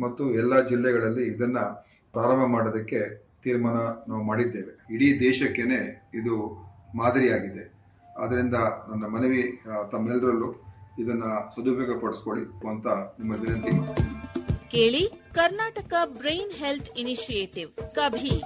ಮತ್ತು ಎಲ್ಲ ಜಿಲ್ಲೆಗಳಲ್ಲಿ ಇದನ್ನ ಪ್ರಾರಂಭ ಮಾಡೋದಕ್ಕೆ ತೀರ್ಮಾನ ನಾವು ಮಾಡಿದ್ದೇವೆ. ಇಡೀ ದೇಶಕ್ಕೇನೆ ಇದು ಮಾದರಿಯಾಗಿದೆ. ಆದ್ದರಿಂದ ನನ್ನ ಮನವಿ ತಮ್ಮೆಲ್ಲರಲ್ಲೂ ಇದನ್ನ ಸದುಪಯೋಗ ಪಡಿಸ್ಕೊಳ್ಳಿ ಅಂತ ನಿಮ್ಮ ವಿನಂತಿ. ಕೇಳಿ Karnataka brain health initiative KaBHI.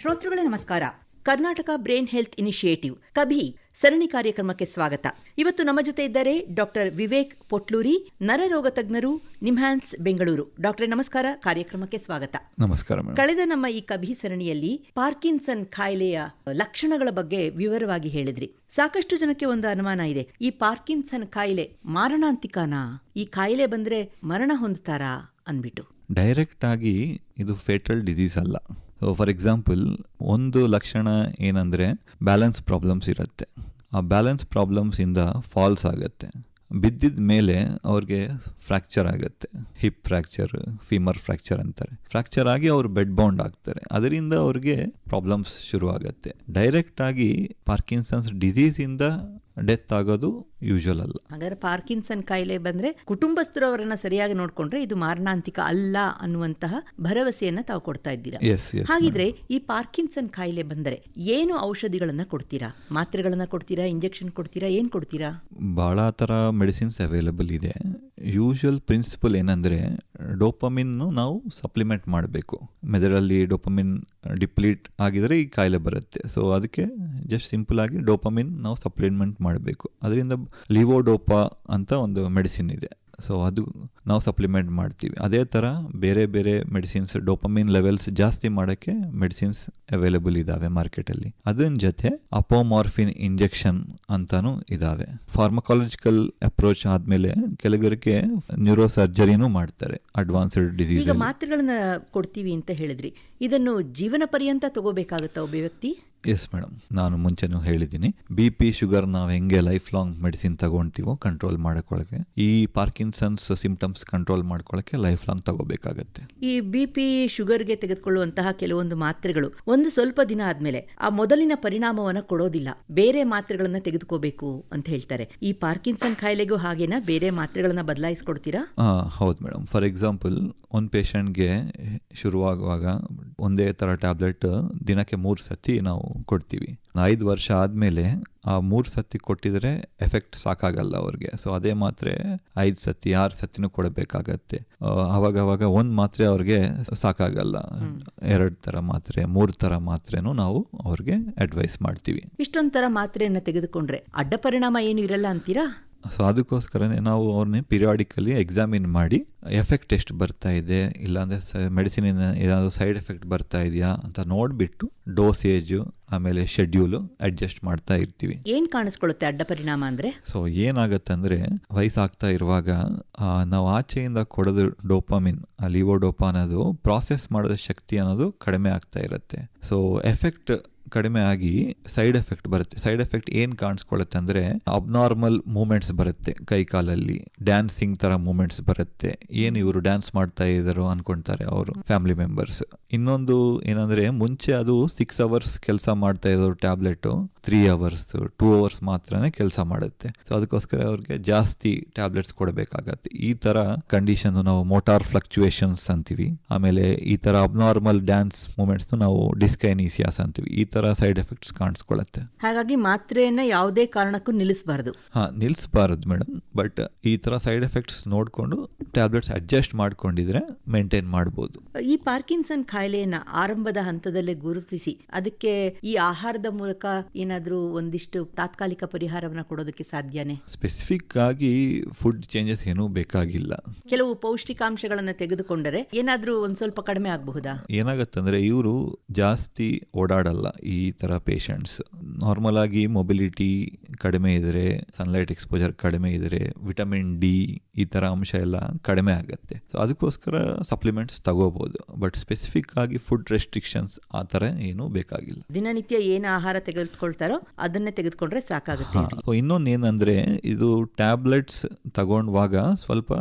ಶ್ರೋತೃಗಳ ನಮಸ್ಕಾರ. Karnataka brain health initiative KaBHI. ಸರಣಿ ಕಾರ್ಯಕ್ರಮಕ್ಕೆ ಸ್ವಾಗತ. ಇವತ್ತು ನಮ್ಮ ಜೊತೆ ಇದ್ದಾರೆ ಡಾಕ್ಟರ್ ವಿವೇಕ್ ಪೊಟ್ಲೂರಿ ನರರೋಗ ತಜ್ಞರು ನಿಮ್ಹಾನ್ಸ್ ಬೆಂಗಳೂರು. ಡಾಕ್ಟರ್ ನಮಸ್ಕಾರ ಕಾರ್ಯಕ್ರಮಕ್ಕೆ ಸ್ವಾಗತ. ನಮಸ್ಕಾರ ಕಳೆದ ನಮ್ಮ ಈ ಕಭಿ ಸರಣಿಯಲ್ಲಿ ಪಾರ್ಕಿನ್ಸನ್ ಕಾಯಿಲೆಯ ಲಕ್ಷಣಗಳ ಬಗ್ಗೆ ವಿವರವಾಗಿ ಹೇಳಿದ್ರಿ. ಸಾಕಷ್ಟು ಜನಕ್ಕೆ ಒಂದು ಅನುಮಾನ ಇದೆ. ಈ ಪಾರ್ಕಿನ್ಸನ್ ಕಾಯಿಲೆ ಮಾರಣಾಂತಿಕನಾ? ಈ ಕಾಯಿಲೆ ಬಂದ್ರೆ ಮರಣ ಹೊಂದುತ್ತಾರಾ ಅನ್ಬಿಟ್ಟು ಡೈರೆಕ್ಟ್ ಆಗಿ ಇದು ಫೇಟಲ್ ಡಿಸೀಸ್ ಅಲ್ಲ. ಸೊ ಫಾರ್ ಎಕ್ಸಾಂಪಲ್ ಒಂದು ಲಕ್ಷಣ ಏನಂದರೆ ಬ್ಯಾಲೆನ್ಸ್ ಪ್ರಾಬ್ಲಮ್ಸ್ ಇರುತ್ತೆ. ಆ ಬ್ಯಾಲೆನ್ಸ್ ಪ್ರಾಬ್ಲಮ್ಸಿಂದ ಫಾಲ್ಸ್ ಆಗುತ್ತೆ. ಬಿದ್ದಿದ ಮೇಲೆ ಅವ್ರಿಗೆ ಫ್ರ್ಯಾಕ್ಚರ್ ಆಗುತ್ತೆ. ಹಿಪ್ ಫ್ರ್ಯಾಕ್ಚರ್ ಫೀಮರ್ ಫ್ರ್ಯಾಕ್ಚರ್ ಅಂತಾರೆ. ಫ್ರ್ಯಾಕ್ಚರ್ ಆಗಿ ಅವರು ಬೆಡ್ ಬೌಂಡ್ ಆಗ್ತಾರೆ. ಅದರಿಂದ ಅವ್ರಿಗೆ ಪ್ರಾಬ್ಲಮ್ಸ್ ಶುರು ಆಗುತ್ತೆ ಡೈರೆಕ್ಟ್ ಆಗಿ ಪಾರ್ಕಿನ್ಸನ್ಸ್ ಡಿಸೀಸಿಂದ ಡೆತ್ ಆಗೋದು ಯೂಶುವಲ್ ಅಲ್ಲ. ಹಾಗಾದ್ರೆ ಪಾರ್ಕಿನ್ಸನ್ ಕಾಯಿಲೆ ಬಂದ್ರೆ ಕುಟುಂಬಸ್ಥರು ಅವರನ್ನ ಸರಿಯಾಗಿ ನೋಡ್ಕೊಂಡ್ರೆ ಇದು ಮಾರಣಾಂತಿಕ ಅಲ್ಲ ಅನ್ನುವಂತಹ ಭರವಸೆಯನ್ನ ತಾವು ಕೊಡ್ತಾ ಇದ್ದೀರಾ? ಹಾಗಿದ್ರೆ ಈ ಪಾರ್ಕಿನ್ಸನ್ ಕಾಯಿಲೆ ಬಂದರೆ ಏನು ಔಷಧಿಗಳನ್ನ ಕೊಡ್ತೀರಾ? ಮಾತ್ರೆಗಳನ್ನ ಕೊಡ್ತೀರಾ? ಇಂಜೆಕ್ಷನ್ ಕೊಡ್ತೀರಾ? ಏನ್ ಕೊಡ್ತೀರಾ? ಬಹಳ ತರ ಮೆಡಿಸಿನ್ಸ್ ಅವೈಲಬಲ್ ಇದೆ. ಯೂಶುವಲ್ ಪ್ರಿನ್ಸಿಪಲ್ ಏನಂದ್ರೆ ಡೋಪಮಿನ್ ನಾವು ಸಪ್ಲಿಮೆಂಟ್ ಮಾಡಬೇಕು. ಮೆದರಲ್ಲಿ ಡೋಪಮಿನ್ ಡಿಪ್ಲೀಟ್ ಆಗಿದ್ರೆ ಈ ಕಾಯಿಲೆ ಬರುತ್ತೆ. ಸೊ ಅದಕ್ಕೆ ಜಸ್ಟ್ ಸಿಂಪಲ್ ಆಗಿ ಡೋಪಮಿನ್ ನಾವು ಸಪ್ಲಿಮೆಂಟ್ ಮಾಡಬೇಕು. ಅದರಿಂದ ಲಿವೋಡೋಪಾ ಅಂತ ಒಂದು ಮೆಡಿಸಿನ್ ಇದೆ. ಸೊ ಅದು ನಾವು ಸಪ್ಲಿಮೆಂಟ್ ಮಾಡ್ತೀವಿ. ಅದೇ ಥರ ಬೇರೆ ಬೇರೆ ಮೆಡಿಸಿನ್ಸ್ ಡೋಪಮಿನ್ ಲೆವೆಲ್ಸ್ ಜಾಸ್ತಿ ಮಾಡೋಕ್ಕೆ ಮೆಡಿಸಿನ್ಸ್ ಅವೈಲೇಬಲ್ ಇದ್ದಾವೆ ಮಾರ್ಕೆಟಲ್ಲಿ ಅದನ್ನ ಜೊತೆ ಅಪೋಮಾರ್ಫಿನ್ ಇಂಜೆಕ್ಷನ್ ಅಂತಾನು ಇದ್ದಾವೆ ಫಾರ್ಮಕಾಲಜಿಕಲ್ ಅಪ್ರೋಚ್ ಆದಮೇಲೆ ಕೆಲವರಿಗೆ ನ್ಯೂರೋ ಸರ್ಜರಿನೂ ಮಾಡ್ತಾರೆ. ಅಡ್ವಾನ್ಸ್ಡ್ ಡಿಸೀಸ್ ಮಾತ್ರೆಗಳನ್ನ ಕೊಡ್ತೀವಿ ಅಂತ ಹೇಳಿದ್ರಿ. ಇದನ್ನು ಜೀವನ ಪರ್ಯಂತ ತಗೋಬೇಕಾಗುತ್ತಾ ಒಬ್ಬ ವ್ಯಕ್ತಿ? ಎಸ್ ಮೇಡಮ್ ನಾನು ಮುಂಚೆನೂ ಹೇಳಿದ್ದೀನಿ. ಬಿ ಪಿ ಶುಗರ್ ನಾವು ಹೆಂಗೆ ಲೈಫ್ ಲಾಂಗ್ ಮೆಡಿಸಿನ್ ತಗೊಳ್ತೀವೋ ಕಂಟ್ರೋಲ್ ಮಾಡ್ಕೊಳ್ಳೋಕೆ ಈ ಪಾರ್ಕಿನ್ಸನ್ಸ್ ಸಿಂಪ್ಟಮ್ಸ್ ಕಂಟ್ರೋಲ್ ಮಾಡ್ಕೊಳ್ಳೋಕೆ ಲೈಫ್ ಲಾಂಗ್ ತಗೋಬೇಕಾಗತ್ತೆ. ಈ ಬಿ ಪಿ ಶುಗರ್ಗೆ ತೆಗೆದುಕೊಳ್ಳುವಂತಹ ಕೆಲವೊಂದು ಮಾತ್ರೆಗಳು ಒಂದು ಸ್ವಲ್ಪ ದಿನ ಆದ್ಮೇಲೆ ಆ ಮೊದಲಿನ ಪರಿಣಾಮವನ್ನು ಕೊಡೋದಿಲ್ಲ. ಬೇರೆ ಮಾತ್ರೆಗಳನ್ನ ತೆಗೆದುಕೋಬೇಕು ಅಂತ ಹೇಳ್ತಾರೆ. ಈ ಪಾರ್ಕಿನ್ಸನ್ ಕಾಯಿಲೆಗೂ ಹಾಗೇನಾ? ಬೇರೆ ಮಾತ್ರೆಗಳನ್ನ ಬದಲಾಯಿಸ್ಕೊಡ್ತೀರಾ? ಹೌದು ಮೇಡಮ್ ಫಾರ್ ಎಕ್ಸಾಂಪಲ್ ಒಂದು ಪೇಷಂಟ್ಗೆ ಶುರುವಾಗುವಾಗ ಒಂದೇ ಥರ ಟ್ಯಾಬ್ಲೆಟ್ ದಿನಕ್ಕೆ ಮೂರು ಸತಿ ನಾವು ಕೊಡ್ತೀವಿ. ಐದು ವರ್ಷ ಆದಮೇಲೆ ಆ ಮೂರು ಸತಿ ಕೊಟ್ಟಿದ್ರೆ ಎಫೆಕ್ಟ್ ಸಾಕಾಗಲ್ಲ ಅವ್ರಿಗೆ. ಸೊ ಅದೇ ಮಾತ್ರೆ ಐದು ಸತಿ ಆರು ಸತಿನೂ ಕೊಡಬೇಕಾಗತ್ತೆ. ಅವಾಗವಾಗ ಅವಾಗ ಅವಾಗ ಒಂದು ಮಾತ್ರೆ ಅವ್ರಿಗೆ ಸಾಕಾಗಲ್ಲ. ಎರಡು ಥರ ಮಾತ್ರೆ ಮೂರು ಥರ ಮಾತ್ರೆನೂ ನಾವು ಅವ್ರಿಗೆ ಅಡ್ವೈಸ್ ಮಾಡ್ತೀವಿ. ಇಷ್ಟೊಂದು ತರ ಮಾತ್ರೆಯನ್ನು ತೆಗೆದುಕೊಂಡ್ರೆ ಅಡ್ಡ ಪರಿಣಾಮ ಏನು ಇರಲ್ಲ ಅಂತೀರಾ? ಸೊ ಅದಕ್ಕೋಸ್ಕರನೇ ನಾವು ಅವ್ರನ್ನ ಪಿರಿಯಾಡಿಕಲಿ ಎಕ್ಸಾಮಿನ್ ಮಾಡಿ ಎಫೆಕ್ಟ್ ಎಷ್ಟು ಬರ್ತಾ ಇದೆ ಇಲ್ಲಾಂದರೆ ಸ ಮೆಡಿಸಿನಿನ ಏನಾದರೂ ಸೈಡ್ ಎಫೆಕ್ಟ್ ಬರ್ತಾ ಇದೆಯಾ ಅಂತ ನೋಡಿಬಿಟ್ಟು ಡೋಸೇಜು ಆಮೇಲೆ ಶೆಡ್ಯೂಲು ಅಡ್ಜಸ್ಟ್ ಮಾಡ್ತಾ ಇರ್ತೀವಿ. ಏನು ಕಾಣಿಸ್ಕೊಳ್ಳುತ್ತೆ ಅಡ್ಡ ಪರಿಣಾಮ ಅಂದ್ರೆ? ಸೊ ಏನಾಗುತ್ತೆ ಅಂದರೆ ವಯಸ್ಸಾಗ್ತಾ ಇರುವಾಗ ನಾವು ಆಚೆಯಿಂದ ಕೊಡೋದು ಡೋಪಾಮಿನ್ ಆ ಲಿವೋಡೋಪಾ ಅನ್ನೋದು ಪ್ರಾಸೆಸ್ ಮಾಡೋದ ಶಕ್ತಿ ಅನ್ನೋದು ಕಡಿಮೆ ಆಗ್ತಾ ಇರುತ್ತೆ. ಸೊ ಎಫೆಕ್ಟ್ ಕಡಿಮೆ ಆಗಿ ಸೈಡ್ ಎಫೆಕ್ಟ್ ಬರುತ್ತೆ. ಸೈಡ್ ಎಫೆಕ್ಟ್ ಏನು ಕಾಣಿಸ್ಕೊಳ್ಳುತ್ತೆ ಅಂದರೆ ಅಬ್ನಾರ್ಮಲ್ ಮೂಮೆಂಟ್ಸ್ ಬರುತ್ತೆ ಕೈ ಕಾಲಲ್ಲಿ ಡ್ಯಾನ್ಸಿಂಗ್ ಥರ ಮೂಮೆಂಟ್ಸ್ ಬರುತ್ತೆ. ಏನು ಇವರು ಡ್ಯಾನ್ಸ್ ಮಾಡ್ತಾ ಇದ್ದಾರೋ ಅನ್ಕೊಂತಾರೆ ಅವರು ಫ್ಯಾಮಿಲಿ ಮೆಂಬರ್ಸ್ ಇನ್ನೊಂದು ಏನಂದರೆ ಮುಂಚೆ ಅದು ಸಿಕ್ಸ್ ಅವರ್ಸ್ ಕೆಲಸ ಮಾಡ್ತಾ ಇರೋರು tablet three hours two hours ಮಾತ್ರನೇ ಕೆಲಸ ಮಾಡುತ್ತೆ. ಸೊ ಅದಕ್ಕೋಸ್ಕರ ಅವ್ರಿಗೆ ಜಾಸ್ತಿ ಟ್ಯಾಬ್ಲೆಟ್ಸ್ ಕೊಡಬೇಕಾಗತ್ತೆ. ಈ ತರ ಕಂಡೀಷನ್ ನಾವು ಮೋಟಾರ್ ಫ್ಲಕ್ಚುಯೇಷನ್ಸ್ ಅಂತೀವಿ. ಆಮೇಲೆ ಈ ತರ ಅಬ್ನಾರ್ಮಲ್ ಡ್ಯಾನ್ಸ್ ಮೂಮೆಂಟ್ಸ್ ನಾವು ಡಿಸ್ಕೈನೀಸಿಯಾಸ್ ಅಂತೀವಿ. ಈ ತರ ಸೈಡ್ ಎಫೆಕ್ಟ್ಸ್ ಕಾಣಿಸ್ಕೊಳ್ಳುತ್ತೆ. ಹಾಗಾಗಿ ಮಾತ್ರೆಯನ್ನ ಯಾವುದೇ ಕಾರಣಕ್ಕೂ ನಿಲ್ಲಿಸಬಾರದು. ಹಾ ನಿಲ್ಲಿಸಬಾರದು ಮೇಡಮ್ ಬಟ್ ಈ ತರ ಸೈಡ್ ಎಫೆಕ್ಟ್ಸ್ ನೋಡಿಕೊಂಡು ಟ್ಯಾಬ್ಲೆಟ್ಸ್ ಅಡ್ಜಸ್ಟ್ ಮಾಡ್ಕೊಂಡಿದ್ರೆ ಮೇಂಟೈನ್ ಮಾಡಬಹುದು ಈ ಪಾರ್ಕಿನ್ಸನ್ ಕಾಯಿಲೆಯನ್ನ ಆರಂಭದ ಹಂತದಲ್ಲೇ ಗುರುತಿಸಿ ಅದಕ್ಕೆ ಈ ಆಹಾರದ ಮೂಲಕ ಏನಾದ್ರು ಏನಾದರೂ ಒಂದಿಷ್ಟು ತಾತ್ಕಾಲಿಕ ಪರಿಹಾರವನ್ನು ಕೊಡೋದಕ್ಕೆ ಸಾಧ್ಯನೇ? ಸ್ಪೆಸಿಫಿಕ್ ಆಗಿ ಫುಡ್ ಚೇಂಜಸ್ ಏನೂ ಬೇಕಾಗಿಲ್ಲ. ಕೆಲವು ಪೌಷ್ಟಿಕಾಂಶಗಳನ್ನು ತೆಗೆದುಕೊಂಡರೆ ಏನಾದರೂ ಒಂದು ಸ್ವಲ್ಪ ಕಡಿಮೆ ಆಗಬಹುದಾ? ಏನಾಗತ್ತಂದ್ರೆ ಇವರು ಜಾಸ್ತಿ ಓಡಾಡಲ್ಲ ಈ ಥರ ಪೇಷಂಟ್ಸ್ ನಾರ್ಮಲ್ ಆಗಿ ಮೊಬಿಲಿಟಿ ಕಡಿಮೆ ಇದ್ದರೆ ಸನ್ಲೈಟ್ ಎಕ್ಸ್ಪೋಜರ್ ಕಡಿಮೆ ಇದ್ದರೆ ವಿಟಮಿನ್ ಡಿ ಈ ಥರ ಅಂಶ ಎಲ್ಲ ಕಡಿಮೆ ಆಗುತ್ತೆ. ಸೊ ಅದಕ್ಕೋಸ್ಕರ ಸಪ್ಲಿಮೆಂಟ್ಸ್ ತಗೋಬಹುದು ಬಟ್ ಸ್ಪೆಸಿಫಿಕ್ ಆಗಿ ಫುಡ್ ರೆಸ್ಟ್ರಿಕ್ಷನ್ಸ್ ಆ ಥರ ಏನು ಬೇಕಾಗಿಲ್ಲ. ದಿನನಿತ್ಯ ಏನು ಆಹಾರ ತೆಗೆದುಕೊಳ್ತಾರೋ ಅದನ್ನೇ ತೆಗೆದುಕೊಂಡ್ರೆ ಸಾಕಾಗುತ್ತೆ ಸೊ ಇನ್ನೊಂದು ಏನಂದ್ರೆ ಇದು ಟ್ಯಾಬ್ಲೆಟ್ಸ್ ತಗೊಂಡವಾಗ ಸ್ವಲ್ಪ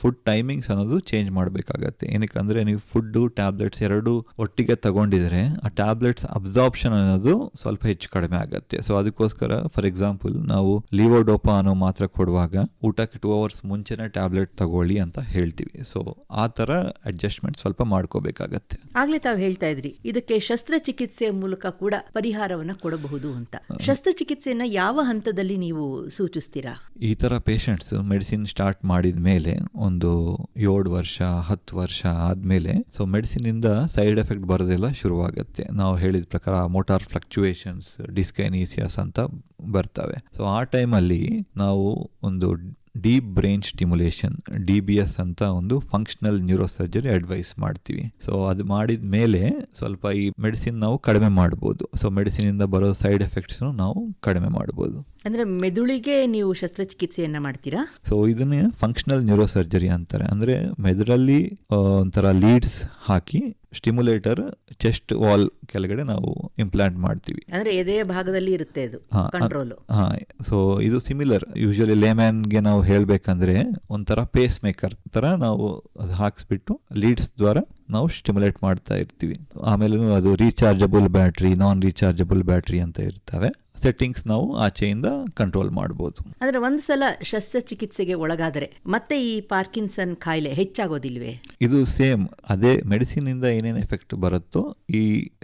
ಫುಡ್ ಟೈಮಿಂಗ್ಸ್ ಅನ್ನೋದು ಚೇಂಜ್ ಮಾಡಬೇಕಾಗತ್ತೆ. ಏನಕ್ಕೆ ಅಂದರೆ ನೀವು ಫುಡ್ಡು ಟ್ಯಾಬ್ಲೆಟ್ಸ್ ಎರಡು ಒಟ್ಟಿಗೆ ತಗೊಂಡಿದ್ರೆ ಆ ಟ್ಯಾಬ್ಲೆಟ್ಸ್ ಅಬ್ಸಾರ್ಪ್ಷನ್ ಅನ್ನೋದು ಸ್ವಲ್ಪ ಹೆಚ್ಚು ಕಡಿಮೆ ಆಗುತ್ತೆ. ಸೊ ಅದಕ್ಕೋಸ್ಕರ ಫಾರ್ ಎಕ್ಸಾಂಪಲ್ ನಾವು ಲಿವೋಡೋಪಾ ಅನ್ನೋ ಮಾತ್ರ ಕೊಡುವಾಗ ಊಟಕ್ಕೆ ಟೂ ಅವರ್ಸ್ ಮುಂಚೆನೆ ಟ್ಯಾಬ್ಲೆಟ್ ತಗೊಳ್ಳಿ ಅಂತ ಹೇಳ್ತೀವಿ. ಸೊ ಆ ತರ ಅಡ್ಜಸ್ಟ್ಮೆಂಟ್ ಸ್ವಲ್ಪ ಮಾಡ್ಕೋಬೇಕಾಗತ್ತೆ. ಆಗ್ಲೇ ತಾವು ಹೇಳ್ತಾ ಇದ್ರಿ ಇದಕ್ಕೆ ಶಸ್ತ್ರಚಿಕಿತ್ಸೆ ಮೂಲಕ ಕೂಡ ಪರಿಹಾರವನ್ನ ಕೊಡಬಹುದು ಅಂತ. ಶಸ್ತ್ರಚಿಕಿತ್ಸೆಯನ್ನ ಯಾವ ಹಂತದಲ್ಲಿ ನೀವು ಸೂಚಿಸ್ತೀರಾ? ಈ ತರ ಪೇಷಂಟ್ಸ್ ಮೆಡಿಸಿನ್ ಸ್ಟಾರ್ಟ್ ಮಾಡಿದ ಮೇಲೆ ಒಂದು ಏಳು ವರ್ಷ ಹತ್ತು ವರ್ಷ ಆದ್ಮೇಲೆ ಸೊ ಮೆಡಿಸಿನಿಂದ ಸೈಡ್ ಎಫೆಕ್ಟ್ ಬರೋದೆಲ್ಲ ಶುರುವಾಗುತ್ತೆ. ನಾವು ಹೇಳಿದ ಪ್ರಕಾರ ಮೋಟಾರ್ ಫ್ಲಕ್ಚುಯೇಷನ್ಸ್ ಡಿಸ್ಕೈನೀಸಿಯಸ್ ಅಂತ ಬರ್ತವೆ. ಸೊ ಆ ಟೈಮಲ್ಲಿ ನಾವು ಒಂದು deep brain stimulation D B S ಅಂತ ಒಂದು ಫಂಕ್ಷನಲ್ ನ್ಯೂರೋಸರ್ಜರಿ ಅಡ್ವೈಸ್ ಮಾಡ್ತೀವಿ. ಸೊ ಅದು ಮಾಡಿದ ಮೇಲೆ ಸ್ವಲ್ಪ ಈ ಮೆಡಿಸಿನ್ ನಾವು ಕಡಿಮೆ ಮಾಡ್ಬೋದು. ಸೊ ಮೆಡಿಸಿನಿಂದ ಬರೋ ಸೈಡ್ ಎಫೆಕ್ಟ್ಸ್ನು ನಾವು ಕಡಿಮೆ ಮಾಡ್ಬೋದು. ಅಂದ್ರೆ ಮೆದುಳಿಗೆ ನೀವು ಶಸ್ತ್ರಚಿಕಿತ್ಸೆಯನ್ನ ಮಾಡ್ತೀರಾ? ಸೊ ಇದನ್ನೇ ಫಂಕ್ಷನಲ್ ನ್ಯೂರೋಸರ್ಜರಿ ಅಂತಾರೆ. ಅಂದ್ರೆ ಮೆದುಳಲ್ಲಿ ಒಂಥರ ಲೀಡ್ಸ್ ಹಾಕಿ ಸ್ಟಿಮ್ಯುಲೇಟರ್ ಚೆಸ್ಟ್ ವಾಲ್ ಕೆಳಗಡೆ ನಾವು ಇಂಪ್ಲಾಂಟ್ ಮಾಡ್ತೀವಿ. ಅಂದ್ರೆ ಭಾಗದಲ್ಲಿ ಇರುತ್ತೆ ಇದು ಕಂಟ್ರೋಲ್ ಹಾ ಸೊ ಇದು ಸಿಮಿಲರ್ ಯೂಶಲಿ ಲೇಮ್ಯಾನ್ಗೆ ನಾವು ಹೇಳ್ಬೇಕಂದ್ರೆ ಒಂಥರ ಪೇಸ್ ಮೇಕರ್ ತರ ನಾವು ಅದು ಹಾಕ್ಸ್ಬಿಟ್ಟು ಲೀಡ್ಸ್ ದ್ವಾರ ನಾವು ಸ್ಟಿಮ್ಯುಲೇಟ್ ಮಾಡ್ತಾ ಇರ್ತೀವಿ. ಆಮೇಲೆ ಅದು rechargeable battery non rechargeable battery ಅಂತ ಇರ್ತವೆ. ಸೆಟ್ಟಿಂಗ್ಸ್ ನಾವು ಆಚೆಯಿಂದ ಕಂಟ್ರೋಲ್ ಮಾಡಬಹುದು ಅಂದ್ರೆ ಒಂದ್ಸಲ ಶಸ್ತ್ರಚಿಕಿತ್ಸೆಗೆ ಒಳಗಾದರೆ ಮತ್ತೆ ಈ ಪಾರ್ಕಿನ್ಸನ್ ಕಾಯಿಲೆ ಹೆಚ್ಚಾಗೋದಿಲ್ವೇ? ಇದು ಸೇಮ್ ಅದೇ ಮೆಡಿಸಿನ್ ಇಂದ ಏನೇನು ಎಫೆಕ್ಟ್ ಬರುತ್ತೋ ಈ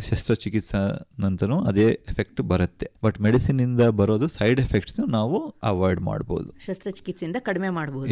ಶಸ್ತ್ರಚಿಕಿತ್ಸಾ ನಂತರ ಅದೇ ಎಫೆಕ್ಟ್ ಬರುತ್ತೆ. ಬಟ್ ಮೆಡಿಸಿನ್ ಇಂದ ಬರೋದು ಸೈಡ್ ಎಫೆಕ್ಟ್ಸ್ ನಾವು ಅವಾಯ್ಡ್ ಮಾಡಬಹುದು ಶಸ್ತ್ರಚಿಕಿತ್ಸೆಯಿಂದ ಕಡಿಮೆ ಮಾಡಬಹುದು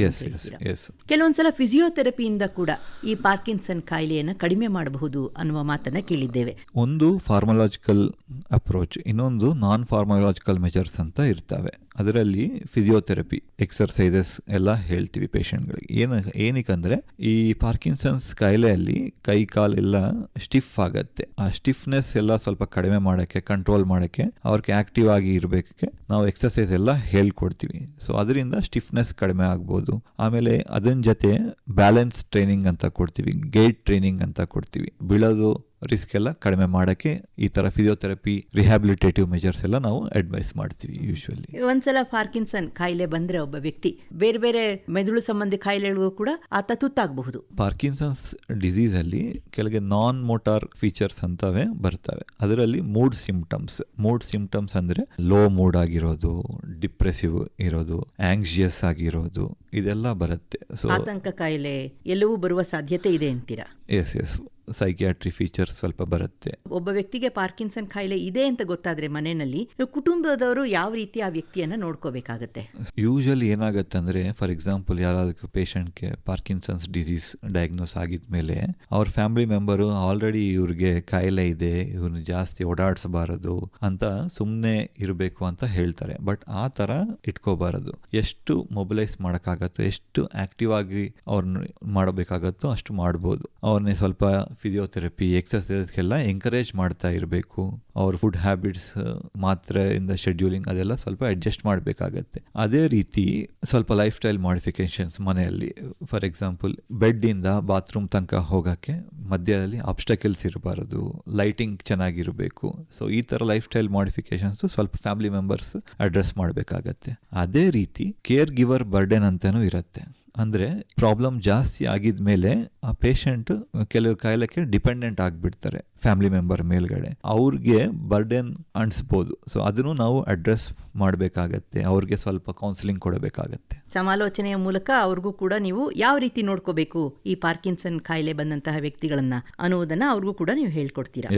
ಕೆಲವೊಂದ್ಸಲ ಫಿಸಿಯೋಥೆರಪಿಯಿಂದ ಕೂಡ ಈ ಪಾರ್ಕಿನ್ಸನ್ ಕಾಯಿಲೆಯನ್ನು ಕಡಿಮೆ ಮಾಡಬಹುದು ಅನ್ನುವ ಮಾತನ್ನ ಕೇಳಿದ್ದೇವೆ. ಒಂದು ಫಾರ್ಮಲಾಜಿಕಲ್ ಅಪ್ರೋಚ್ ಇನ್ನೊಂದು ನಾನ್ ಫಾರ್ಮಲಾಜಿಕಲ್ ಮೆಜರ್ಸ್ ಅಂತ ಇರ್ತವೆ. ಅದರಲ್ಲಿ ಫಿಸಿಯೋಥೆರಪಿ ಎಕ್ಸರ್ಸೈಸಸ್ ಎಲ್ಲ ಹೇಳ್ತೀವಿ ಪೇಷಂಟ್ಗಳಿಗೆ ಏನು ಏನಕ್ಕೆ ಈ ಪಾರ್ಕಿನ್ಸನ್ಸ್ ಕಾಯಿಲೆಯಲ್ಲಿ ಕೈ ಕಾಲೆಲ್ಲ ಸ್ಟಿಫ್ ಆಗತ್ತೆ. ಆ ಸ್ಟಿಫ್ನೆಸ್ ಎಲ್ಲ ಸ್ವಲ್ಪ ಕಡಿಮೆ ಮಾಡೋಕ್ಕೆ ಕಂಟ್ರೋಲ್ ಮಾಡೋಕ್ಕೆ, ಅವ್ರಿಗೆ ಆಕ್ಟಿವ್ ಆಗಿ ಇರಬೇಕಕ್ಕೆ ನಾವು ಎಕ್ಸರ್ಸೈಸ್ ಎಲ್ಲ ಹೇಳ್ಕೊಡ್ತೀವಿ. ಸೊ ಅದರಿಂದ ಸ್ಟಿಫ್ನೆಸ್ ಕಡಿಮೆ ಆಗ್ಬೋದು. ಆಮೇಲೆ ಅದನ್ನ ಜೊತೆ ಬ್ಯಾಲೆನ್ಸ್ ಟ್ರೈನಿಂಗ್ ಅಂತ ಕೊಡ್ತೀವಿ. ಗೇಟ್ ಟ್ರೈನಿಂಗ್ ಅಂತ ಕೊಡ್ತೀವಿ. ಬೀಳೋದು ರಿಸ್ಕ್ ಎಲ್ಲ ಕಡಿಮೆ ಮಾಡೋಕ್ಕೆ ಈ ಥರ ಫಿಸಿಯೋಥೆರಪಿ ರಿಹ್ಯಾಬಿಲಿಟೇಟಿವ್ ಮೆಜರ್ಸ್ ಎಲ್ಲ ನಾವು ಅಡ್ವೈಸ್ ಮಾಡ್ತೀವಿ ಯೂಶ್ವಲಿ ಒಂದ್ಸಲ ಪಾರ್ಕಿನ್ಸನ್ ಕಾಯಿಲೆ ಬಂದ್ರೆ ಒಬ್ಬ ವ್ಯಕ್ತಿ ಬೇರೆ ಬೇರೆ ಮೆದುಳು ಸಂಬಂಧಿ ಕಾಯಿಲೆಗಳಿಗೂ ಕೂಡ ಆತ ತುತ್ತಾಗಬಹುದು. ಪಾರ್ಕಿನ್ಸನ್ಸ್ ಡಿಸೀಸ್ ಅಲ್ಲಿ ಕೆಲಗೆ ನಾನ್ ಮೋಟಾರ್ ಫೀಚರ್ಸ್ ಅಂತವೇ ಬರ್ತವೆ. ಅದರಲ್ಲಿ ಮೂಡ್ ಸಿಂಪ್ಟಮ್ಸ್ ಮೂಡ್ ಸಿಂಪ್ಟಮ್ಸ್ ಅಂದ್ರೆ ಲೋ ಮೂಡ್ ಆಗಿರೋದು ಡಿಪ್ರೆಸಿವ್ ಇರೋದು ಆಂಗ್ಷಿಯಸ್ ಆಗಿರೋದು ಇದೆಲ್ಲ ಬರುತ್ತೆ. ಸೊ ಆತಂಕ ಕಾಯಿಲೆ ಎಲ್ಲವೂ ಬರುವ ಸಾಧ್ಯತೆ ಇದೆ ಅಂತೀರಾ? ಎಸ್ ಎಸ್ ಸೈಕಿಯಾಟ್ರಿ ಫೀಚರ್ಸ್ ಸ್ವಲ್ಪ ಬರುತ್ತೆ. ಒಬ್ಬ ವ್ಯಕ್ತಿಗೆ ಪಾರ್ಕಿನ್ಸನ್ ಕಾಯಿಲೆ ಇದೆ ಅಂತ ಗೊತ್ತಾದ್ರೆ ಮನೆಯಲ್ಲಿ ಕುಟುಂಬದವರು ಯಾವ ರೀತಿ ಆ ವ್ಯಕ್ತಿಯನ್ನ ನೋಡ್ಕೋಬೇಕಾಗತ್ತೆ? ಯೂಶಲಿ ಏನಾಗುತ್ತೆ ಅಂದ್ರೆ ಫಾರ್ ಎಕ್ಸಾಂಪಲ್ ಯಾರಾದ್ರೂ ಪೇಷಂಟ್ಗೆ ಪಾರ್ಕಿನ್ಸನ್ಸ್ ಡಿಸೀಸ್ ಡಯಾಗ್ನೋಸ್ ಆಗಿದ್ಮೇಲೆ ಅವ್ರ ಫ್ಯಾಮಿಲಿ ಮೆಂಬರು ಆಲ್ರೆಡಿ ಇವ್ರಿಗೆ ಕಾಯಿಲೆ ಇದೆ ಇವ್ರನ್ನ ಜಾಸ್ತಿ ಓಡಾಡಿಸಬಾರದು ಅಂತ ಸುಮ್ಮನೆ ಇರಬೇಕು ಅಂತ ಹೇಳ್ತಾರೆ. ಬಟ್ ಆ ಥರ ಇಟ್ಕೋಬಾರದು. ಎಷ್ಟು ಮೊಬಿಲೈಸ್ ಮಾಡೋಕ್ಕಾಗತ್ತೋ ಎಷ್ಟು ಆಕ್ಟಿವ್ ಆಗಿ ಅವ್ರನ್ನ ಮಾಡಬೇಕಾಗತ್ತೋ ಅಷ್ಟು ಮಾಡ್ಬೋದು. ಅವ್ರನ್ನೇ ಸ್ವಲ್ಪ ಫಿಸಿಯೋಥೆರಪಿ ಎಕ್ಸಸೈಸ್ಗೆಲ್ಲ ಎಂಕರೇಜ್ ಮಾಡ್ತಾ ಇರಬೇಕು. ಅವ್ರ ಫುಡ್ ಹ್ಯಾಬಿಟ್ಸ್ ಮಾತ್ರೆಯಿಂದ ಶೆಡ್ಯೂಲಿಂಗ್ ಅದೆಲ್ಲ ಸ್ವಲ್ಪ ಅಡ್ಜಸ್ಟ್ ಮಾಡಬೇಕಾಗತ್ತೆ. ಅದೇ ರೀತಿ ಸ್ವಲ್ಪ ಲೈಫ್ ಸ್ಟೈಲ್ ಮಾಡಿಫಿಕೇಶನ್ಸ್ ಮನೆಯಲ್ಲಿ. ಫಾರ್ ಎಕ್ಸಾಂಪಲ್ ಬೆಡ್ಡಿಂದ ಬಾತ್ರೂಮ್ ತನಕ ಹೋಗೋಕ್ಕೆ ಮಧ್ಯದಲ್ಲಿ ಆಬ್ಸ್ಟಕಲ್ಸ್ ಇರಬಾರದು ಲೈಟಿಂಗ್ ಚೆನ್ನಾಗಿರಬೇಕು. ಸೊ ಈ ಥರ ಲೈಫ್ ಸ್ಟೈಲ್ ಮಾಡಿಫಿಕೇಶನ್ಸ್ ಸ್ವಲ್ಪ ಫ್ಯಾಮಿಲಿ ಮೆಂಬರ್ಸ್ ಅಡ್ರೆಸ್ ಮಾಡಬೇಕಾಗತ್ತೆ. ಅದೇ ರೀತಿ ಕೇರ್ ಗಿವರ್ ಬರ್ಡನ್ ಅಂತಲೂ ಇರುತ್ತೆ. ಅಂದರೆ ಪ್ರಾಬ್ಲಮ್ ಜಾಸ್ತಿ ಆಗಿದ ಮೇಲೆ ಆ ಪೇಷಂಟ್ ಕೆಲವು ಕಾಯಿಲೆಗೆ ಡಿಪೆಂಡೆಂಟ್ ಆಗಿಬಿಡ್ತಾರೆ. ಫ್ಯಾಮಿಲಿ ಮೆಂಬರ್ ಮೇಲ್ಗಡೆ. ಅವ್ರಿಗೆ ಬರ್ಡನ್ ಅಣಿಸ್ಬೋದು ಸೊ ಅದನ್ನು ನಾವು ಅಡ್ರೆಸ್ ಮಾಡಬೇಕಾಗತ್ತೆ. ಅವ್ರಿಗೆ ಸ್ವಲ್ಪ ಕೌನ್ಸಿಲಿಂಗ್ ಕೊಡಬೇಕಾಗತ್ತೆ. ಸಮಾಲೋಚನೆಯ ಮೂಲಕ ಅವ್ರಿಗೂ ಕೂಡ ನೀವು ಯಾವ ರೀತಿ ನೋಡ್ಕೋಬೇಕು ಈ ಪಾರ್ಕಿನ್ಸನ್ ಕಾಯಿಲೆ ಬಂದಂತಹ ವ್ಯಕ್ತಿಗಳನ್ನ ಅನ್ನೋದನ್ನ ಅವ್ರಿಗೂ ಕೂಡ ನೀವು ಹೇಳ್ಕೊಡ್ತೀರಾ?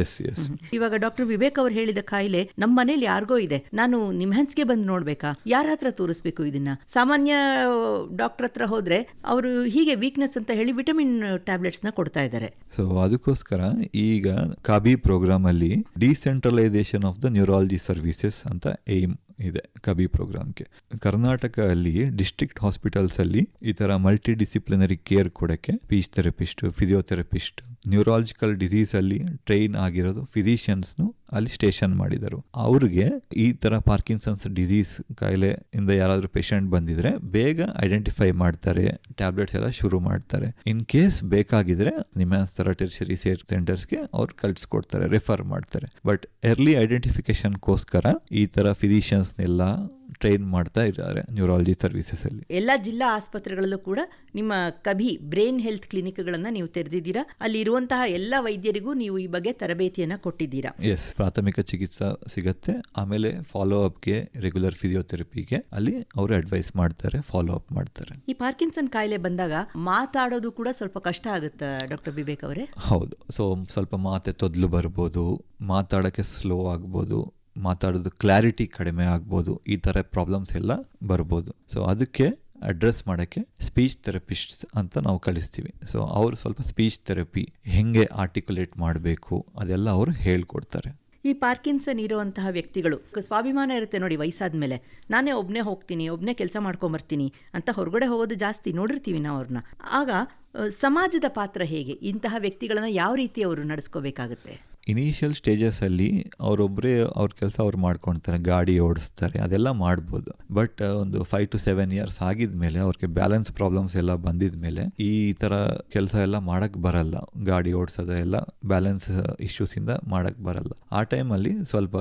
ಇವಾಗ ಡಾಕ್ಟರ್ ವಿವೇಕ್ ಅವರು ಹೇಳಿದ ಕಾಯಿಲೆ ನಮ್ಮ ಮನೇಲಿ ಯಾರಿಗೋ ಇದೆ. ನಾನು ನಿಮ್ಹನ್ಸ್ಗೆ ಬಂದು ನೋಡ್ಬೇಕಾ? ಯಾರ ಹತ್ರ ತೋರಿಸ್ಬೇಕು ಇದನ್ನ? ಸಾಮಾನ್ಯ ಡಾಕ್ಟರ್ ಹತ್ರ ಹೋದ್ರೆ ಅವರು ಹೀಗೆ ವೀಕ್ನೆಸ್ ಅಂತ ಹೇಳಿ ವಿಟಮಿನ್ ಟ್ಯಾಬ್ಲೆಟ್ಸ್ನ ಕೊಡ್ತಾ ಇದ್ದಾರೆ. ಸೊ ಅದಕ್ಕೋಸ್ಕರ ಈಗ ಕಾಬಿ ಪ್ರೋಗ್ರಾಮ್ ಅಲ್ಲಿ decentralisation of the neurology services ಅಂತ ಏಮ್ ಇದೆ ಕಬಿ ಪ್ರೋಗ್ರಾಮ್ಗೆ. ಕರ್ನಾಟಕ ಅಲ್ಲಿ ಡಿಸ್ಟ್ರಿಕ್ಟ್ ಹಾಸ್ಪಿಟಲ್ಸ್ ಅಲ್ಲಿ ಈ ತರ ಮಲ್ಟಿ ಡಿಸಿಪ್ಲಿನರಿ ಕೇರ್ ಕೊಡಕ್ಕೆ speech therapist physiotherapist neurological disease ಅಲ್ಲಿ ಟ್ರೈನ್ ಆಗಿರೋದು ಫಿಸಿಷಿಯನ್ಸ್ನು ಅಲ್ಲಿ ಸ್ಟೇಷನ್ ಮಾಡಿದರು. ಅವ್ರಿಗೆ ಈ ತರ ಪಾರ್ಕಿನ್ಸನ್ಸ್ ಡಿಸೀಸ್ ಇಂದ ಯಾರಾದ್ರೂ ಪೇಷಂಟ್ ಬಂದಿದ್ರೆ ಬೇಗ ಐಡೆಂಟಿಫೈ ಮಾಡ್ತಾರೆ ಟ್ಯಾಬ್ಲೆಟ್ಸ್ ಎಲ್ಲ ಶುರು ಮಾಡ್ತಾರೆ. ಇನ್ ಕೇಸ್ ಬೇಕಾಗಿದ್ರೆ ನಿಮ್ಮ ತರ ಟೆರಿಷರಿ ಸೇರ್ ಸೆಂಟರ್ಸ್ಗೆ ಅವ್ರು ಕಳ್ಸಿಕೊಡ್ತಾರೆ ರೆಫರ್ ಮಾಡ್ತಾರೆ. ಬಟ್ ಎರ್ಲಿ ಐಡೆಂಟಿಫಿಕೇಶನ್ಗೋಸ್ಕರ ಈ ತರ ಫಿಸಿಷಿಯನ್ಸ್ನೆಲ್ಲ ಟ್ರೈನ್ ಮಾಡ್ತಾ ಇದ್ದಾರೆ ನ್ಯೂರಾಲಜಿ ಸರ್ವಿಸಸ್ ಅಲ್ಲಿ. ಎಲ್ಲ ಜಿಲ್ಲಾ ಆಸ್ಪತ್ರೆಗಳಲ್ಲೂ ಕೂಡ ನಿಮ್ಮ ಕಭಿ ಬ್ರೈನ್ ಹೆಲ್ತ್ ಕ್ಲಿನಿಕ್ಗಳನ್ನ ನೀವು ತೆರೆದಿದ್ದೀರಾ? ಅಲ್ಲಿ ಇರುವಂತಹ ಎಲ್ಲ ವೈದ್ಯರಿಗೂ ನೀವು ಈ ಬಗ್ಗೆ ತರಬೇತಿಯನ್ನ ಕೊಟ್ಟಿದ್ದೀರಾ? ಎಸ್ ಪ್ರಾಥಮಿಕ ಚಿಕಿತ್ಸಾ ಸಿಗತ್ತೆ. ಆಮೇಲೆ ಫಾಲೋ ಅಪ್ಗೆ ರೆಗ್ಯುಲರ್ ಫಿಸಿಯೋಥೆರಪಿಗೆ ಅಲ್ಲಿ ಅವರು ಅಡ್ವೈಸ್ ಮಾಡ್ತಾರೆ ಫಾಲೋ ಅಪ್ ಮಾಡ್ತಾರೆ. ಈ ಪಾರ್ಕಿನ್ಸನ್ ಕಾಯಿಲೆ ಬಂದಾಗ ಮಾತಾಡೋದು ಕೂಡ ಸ್ವಲ್ಪ ಕಷ್ಟ ಆಗುತ್ತೆ ಡಾಕ್ಟರ್ ಬಿಬೇಕ್ ಅವರೇ? ಹೌದು. ಸೊ ಸ್ವಲ್ಪ ಮಾತೆ ತೊದಲು ಬರ್ಬೋದು ಮಾತಾಡೋಕ್ಕೆ ಸ್ಲೋ ಆಗ್ಬೋದು ಮಾತಾಡೋದು ಕ್ಲಾರಿಟಿ ಕಡಿಮೆ ಆಗ್ಬೋದು, ಈ ಥರ ಪ್ರಾಬ್ಲಮ್ಸ್ ಎಲ್ಲ ಬರ್ಬೋದು. ಸೊ ಅದಕ್ಕೆ ಅಡ್ರೆಸ್ ಮಾಡೋಕ್ಕೆ ಸ್ಪೀಚ್ ಥೆರಪಿಸ್ಟ್ಸ್ ಅಂತ ನಾವು ಕಳಿಸ್ತೀವಿ. ಸೊ ಅವರು ಸ್ವಲ್ಪ ಸ್ಪೀಚ್ ಥೆರಪಿ ಹೆಂಗೆ ಆರ್ಟಿಕ್ಯುಲೇಟ್ ಮಾಡಬೇಕು, ಅದೆಲ್ಲ ಅವರು ಹೇಳ್ಕೊಡ್ತಾರೆ. ಈ ಪಾರ್ಕಿನ್ಸನ್ ಇರುವಂತಹ ವ್ಯಕ್ತಿಗಳು, ಸ್ವಾಭಿಮಾನ ಇರುತ್ತೆ ನೋಡಿ ವಯಸ್ಸಾದ ಮೇಲೆ. ನಾನೇ ಒಬ್ಬನೇ ಹೋಗ್ತೀನಿ ಒಬ್ಬನೇ ಕೆಲಸ ಮಾಡ್ಕೊಂಬರ್ತೀನಿ ಅಂತ ಹೊರಗಡೆ ಹೋಗೋದು ಜಾಸ್ತಿ ನೋಡಿರ್ತೀವಿ ನಾವು ಅವ್ರನ್ನ ಆಗ ಸಮಾಜದ ಪಾತ್ರ ಹೇಗೆ? ಇಂತಹ ವ್ಯಕ್ತಿಗಳನ್ನ ಯಾವ ರೀತಿ ಅವರು ನಡೆಸ್ಕೋಬೇಕಾಗುತ್ತೆ? ಇನಿಷಿಯಲ್ ಸ್ಟೇಜಸ್ಸಲ್ಲಿ ಅವರೊಬ್ಬರೇ ಅವ್ರ ಕೆಲಸ ಅವ್ರು ಮಾಡ್ಕೊಳ್ತಾರೆ, ಗಾಡಿ ಓಡಿಸ್ತಾರೆ, ಅದೆಲ್ಲ ಮಾಡ್ಬೋದು. ಬಟ್ ಒಂದು ಫೈವ್ ಟು ಸೆವೆನ್ ಇಯರ್ಸ್ ಆಗಿದ್ಮೇಲೆ ಅವ್ರಿಗೆ ಬ್ಯಾಲೆನ್ಸ್ ಪ್ರಾಬ್ಲಮ್ಸ್ ಎಲ್ಲ ಬಂದಿದ ಮೇಲೆ ಈ ಥರ ಕೆಲಸ ಎಲ್ಲ ಮಾಡೋಕ್ಕೆ ಬರಲ್ಲ. ಗಾಡಿ ಓಡಿಸೋದೆಲ್ಲ ಬ್ಯಾಲೆನ್ಸ್ ಇಶ್ಯೂಸಿಂದ ಮಾಡೋಕ್ಕೆ ಬರಲ್ಲ. ಆ ಟೈಮಲ್ಲಿ ಸ್ವಲ್ಪ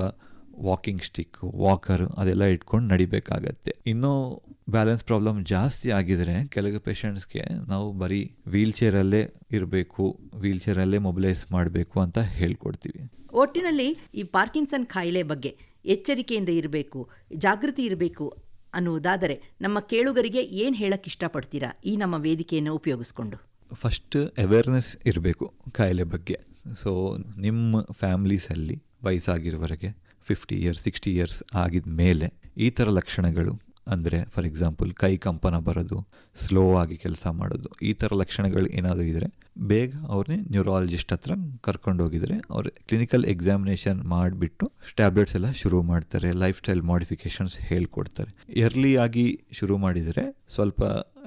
ವಾಕಿಂಗ್ ಸ್ಟಿಕ್ ವಾಕರ್ ಅದೆಲ್ಲ ಇಟ್ಕೊಂಡು ನಡಿಬೇಕಾಗತ್ತೆ. ಇನ್ನೂ ಬ್ಯಾಲೆನ್ಸ್ ಪ್ರಾಬ್ಲಮ್ ಜಾಸ್ತಿ ಆಗಿದ್ರೆ ಕೆಲವು ಪೇಷಂಟ್ಸ್ಗೆ ನಾವು ಬರೀ ವೀಲ್ ಚೇರಲ್ಲೇ ಇರಬೇಕು ವೀಲ್ ಚೇರಲ್ಲೇ ಮೊಬಿಲೈಸ್ ಮಾಡಬೇಕು ಅಂತ ಹೇಳ್ಕೊಡ್ತೀವಿ. ಒಟ್ಟಿನಲ್ಲಿ ಈ ಪಾರ್ಕಿನ್ಸನ್ ಕಾಯಿಲೆ ಬಗ್ಗೆ ಎಚ್ಚರಿಕೆಯಿಂದ ಇರಬೇಕು ಜಾಗೃತಿ ಇರಬೇಕು ಅನ್ನುವುದಾದರೆ ನಮ್ಮ ಕೇಳುಗರಿಗೆ ಏನು ಹೇಳಕ್ಕೆ ಇಷ್ಟಪಡ್ತೀರಾ ಈ ನಮ್ಮ ವೇದಿಕೆಯನ್ನು ಉಪಯೋಗಿಸ್ಕೊಂಡು? ಫಸ್ಟ್ ಅವೇರ್ನೆಸ್ ಇರಬೇಕು ಕಾಯಿಲೆ ಬಗ್ಗೆ. ಸೊ ನಿಮ್ಮ ಫ್ಯಾಮಿಲೀಸಲ್ಲಿ ವಯಸ್ಸಾಗಿರೋವರೆಗೆ ಫಿಫ್ಟಿ ಇಯರ್ಸ್ ಸಿಕ್ಸ್ಟಿ ಇಯರ್ಸ್ ಆಗಿದ ಮೇಲೆ ಈ ಥರ ಲಕ್ಷಣಗಳು, ಅಂದರೆ ಫಾರ್ ಎಕ್ಸಾಂಪಲ್ ಕೈ ಕಂಪನ ಬರೋದು ಸ್ಲೋ ಆಗಿ ಕೆಲಸ ಮಾಡೋದು, ಈ ಥರ ಲಕ್ಷಣಗಳು ಏನಾದರೂ ಇದ್ದರೆ ಬೇಗ ಅವ್ರನ್ನೇ ನ್ಯೂರಾಲಜಿಸ್ಟ್ ಹತ್ರ ಕರ್ಕೊಂಡು ಹೋಗಿದ್ರೆ ಅವ್ರು ಕ್ಲಿನಿಕಲ್ ಎಕ್ಸಾಮಿನೇಷನ್ ಮಾಡಿಬಿಟ್ಟು ಟ್ಯಾಬ್ಲೆಟ್ಸ್ ಎಲ್ಲ ಶುರು ಮಾಡ್ತಾರೆ ಲೈಫ್ ಸ್ಟೈಲ್ ಮಾಡಿಫಿಕೇಶನ್ಸ್ ಹೇಳ್ಕೊಡ್ತಾರೆ ಎರ್ಲಿಯಾಗಿ ಶುರು ಮಾಡಿದರೆ ಸ್ವಲ್ಪ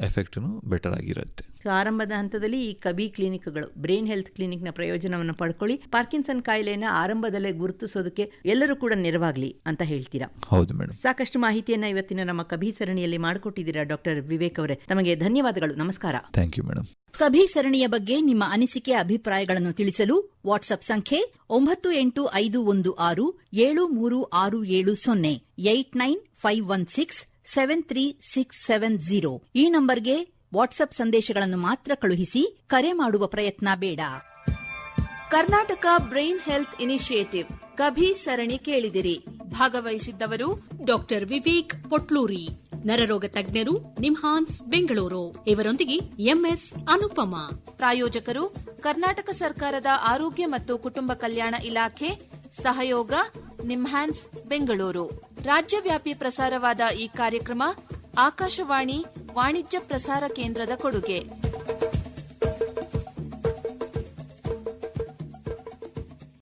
ಎಫೆಕ್ಟೂ ಬೆಟರ್ ಆಗಿರುತ್ತೆ. ಸೊ ಆರಂಭದ ಹಂತದಲ್ಲಿ ಈ ಕಬಿ ಕ್ಲಿನಿಕ್ಗಳು ಬ್ರೈನ್ ಹೆಲ್ತ್ ಕ್ಲಿನಿಕ್ನ ಪ್ರಯೋಜನವನ್ನು ಪಡ್ಕೊಳ್ಳಿ ಪಾರ್ಕಿನ್ಸನ್ ಕಾಯಿಲೆಯನ್ನು ಆರಂಭದಲ್ಲೇ ಗುರುತಿಸೋದಕ್ಕೆ ಎಲ್ಲರೂ ಕೂಡ ನೆರವಾಗಲಿ ಅಂತ ಹೇಳ್ತೀರಾ? ಹೌದು ಮೇಡಮ್ ಸಾಕಷ್ಟು ಮಾಹಿತಿಯನ್ನ ಇವತ್ತಿನ ನಮ್ಮ ಕಭಿ ಸರಣಿಯಲ್ಲಿ ಮಾಡಿಕೊಟ್ಟಿದ್ದೀರಾ ಡಾಕ್ಟರ್ ವಿವೇಕ್ ಅವರೇ. ತಮಗೆ ಧನ್ಯವಾದಗಳು. ನಮಸ್ಕಾರ. ಥ್ಯಾಂಕ್ ಯು ಮೇಡಮ್ ಕಭಿ ಸರಣಿಯ ಬಗ್ಗೆ ನಿಮ್ಮ ಅನಿಸಿಕೆ ಅಭಿಪ್ರಾಯಗಳನ್ನು ತಿಳಿಸಲು ವಾಟ್ಸ್ಆಪ್ ಸಂಖ್ಯೆ ಒಂಬತ್ತು ಎಂಟು ಐದು ಒಂದು ಆರು ಏಳು ಮೂರು ಆರು ಏಳು ಸೊನ್ನೆ eight nine five one six seven three six seven zero ಈ ನಂಬರ್ಗೆ ವಾಟ್ಸ್ಆಪ್ ಸಂದೇಶಗಳನ್ನು ಮಾತ್ರ ಕಳುಹಿಸಿ ಕರೆ ಮಾಡುವ ಪ್ರಯತ್ನ ಬೇಡ. ಕರ್ನಾಟಕ ಬ್ರೈನ್ ಹೆಲ್ತ್ ಇನಿಷಿಯೇಟಿವ್ ಕಭಿ ಸರಣಿ ಕೇಳಿದಿರಿ. ಭಾಗವಹಿಸಿದ್ದವರು ಡಾಕ್ಟರ್ ವಿವೇಕ್ ಪೊಟ್ಲೂರಿ. ನರರೋಗ ತಜ್ಞರು ನಿಮ್ಹಾನ್ಸ್ ಬೆಂಗಳೂರು. ಇವರೊಂದಿಗೆ ಎಂಎಸ್ ಅನುಪಮಾ. ಪ್ರಾಯೋಜಕರು ಕರ್ನಾಟಕ ಸರ್ಕಾರದ ಆರೋಗ್ಯ ಮತ್ತು ಕುಟುಂಬ ಕಲ್ಯಾಣ ಇಲಾಖೆ, ಸಹಯೋಗ ನಿಮ್ಹಾನ್ಸ್ ಬೆಂಗಳೂರು. ರಾಜ್ಯವ್ಯಾಪಿ ಪ್ರಸಾರವಾದ ಈ ಕಾರ್ಯಕ್ರಮ ಆಕಾಶವಾಣಿ ವಾಣಿಜ್ಯ ಪ್ರಸಾರ ಕೇಂದ್ರದ ಕೊಡುಗೆ.